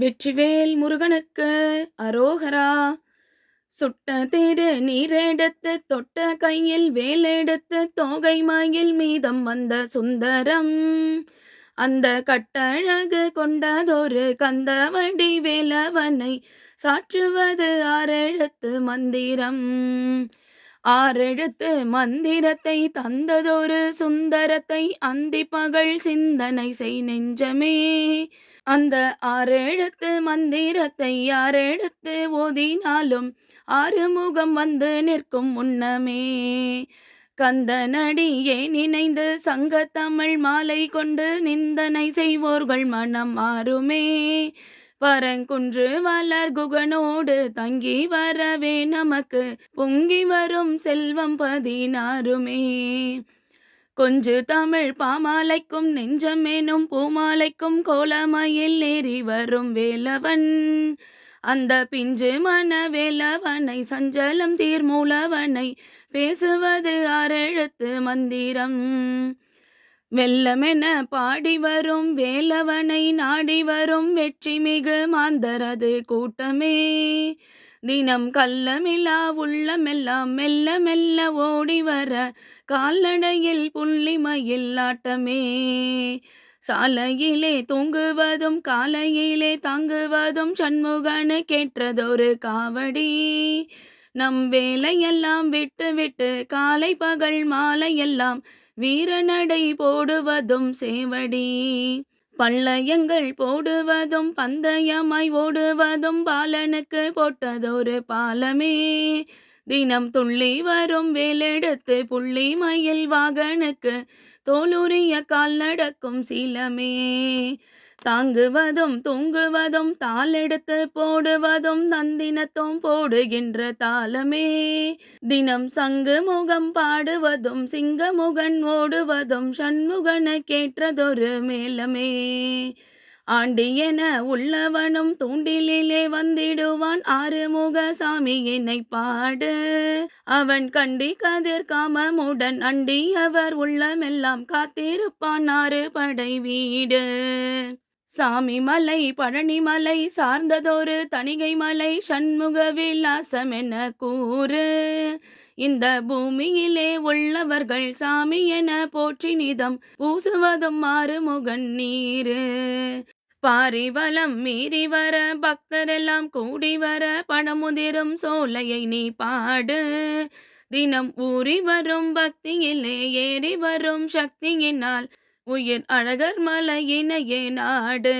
வெற்றிவேல் முருகனுக்கு அரோகரா. சுட்ட தேரு நீரெடுத்து தொட்ட கையில் வேலெடுத்து தோகை மயில் மீதம் வந்த சுந்தரம். அந்த கட்டழகு கொண்டதொரு கந்தவடி வேலவனை சாற்றுவது ஆரெழுத்து மந்திரம். ஆறெழுத்து மந்திரத்தை தந்ததொரு சுந்தரத்தை அந்தி பகல் சிந்தனை செய் நெஞ்சமே. அந்த ஆறெழுத்து மந்திரத்தை யாரெழுத்து ஓதினாலும் ஆறுமுகம் வந்து நிற்கும் முன்னமே. கந்தனடியே நினைந்து சங்கத்தமிழ் மாலை கொண்டு நிந்தனை செய்வோர்கள் மனம் மாறுமே. பரங்குன்று வளர் குகனோடு தங்கி வரவே நமக்கு. பொங்கி வரும் செல்வம் பதினாறுமே. கொஞ்சு தமிழ் பாமாலைக்கும் நெஞ்சமேனும் பூமாலைக்கும் கோலமயில் ஏறி வரும் வேலவன். அந்த பிஞ்சு மன வேலவனை சஞ்சலம் தீர்மூலவனை பேசுவது ஆறெழுத்து மந்திரம். வெல்லமென பாடி வரும் வேலவனை நாடி வரும் வெற்றி மிகு மாந்தரது கூட்டமே. தினம் கள்ளமில்லா உள்ளமெல்லாம் மெல்ல மெல்ல ஓடி வர கால்நடையில் புள்ளிமயில் ஆட்டமே. சாலையிலே தூங்குவதும் காலையிலே தாங்குவதும் சண்முகனு கேட்டதொரு காவடி. நம் வேலையெல்லாம் விட்டு விட்டு காலை பகல் மாலையெல்லாம் வீரநடை போடுவதும் சேவடி. பள்ளயங்கள் போடுவதும் பந்தயமாய் ஓடுவதும் பாலனுக்கு போட்டதொரு பாலமே. தினம் துள்ளி வரும் வேலெடுத்து புள்ளி மயில் வாகனுக்கு தோலுரிய கால் நடக்கும் சீலமே. தாங்குவதும் தூங்குவதும் தாளெடுத்து போடுவதும் நந்தினத்தும் போடுகின்ற தாளமே. தினம் சங்கு முகம் பாடுவதும் சிங்கமுகன் ஓடுவதும் சண்முகன கேற்றதொரு மேலமே ஆண்டியென உள்ளவனும் தூண்டிலே வந்திடுவான் ஆறுமுக சாமி என்னை பாடு. அவன் கண்டி கதிர் காமமுடன் அண்டி அவர் உள்ளமெல்லாம் காத்திருப்பான் ஆறு படை வீடு. சாமி மலை பழனி மலை சார்ந்ததொரு தணிகை மலை சண்முக விலாசம் என கூறு? இந்த பூமியிலே உள்ளவர்கள் சாமி என போற்றி நிதம் பூசுவதும் மாறுமுகன் நீரு. பாரிவளம் மீறி வர பக்தரெல்லாம் கூடி வர பணமுதிரும் சோலையை நீ பாடு. தினம் ஊறி வரும் பக்தியிலே ஏறி வரும் சக்தியினால் உயிர் அழகர் மலையினையே நாடு.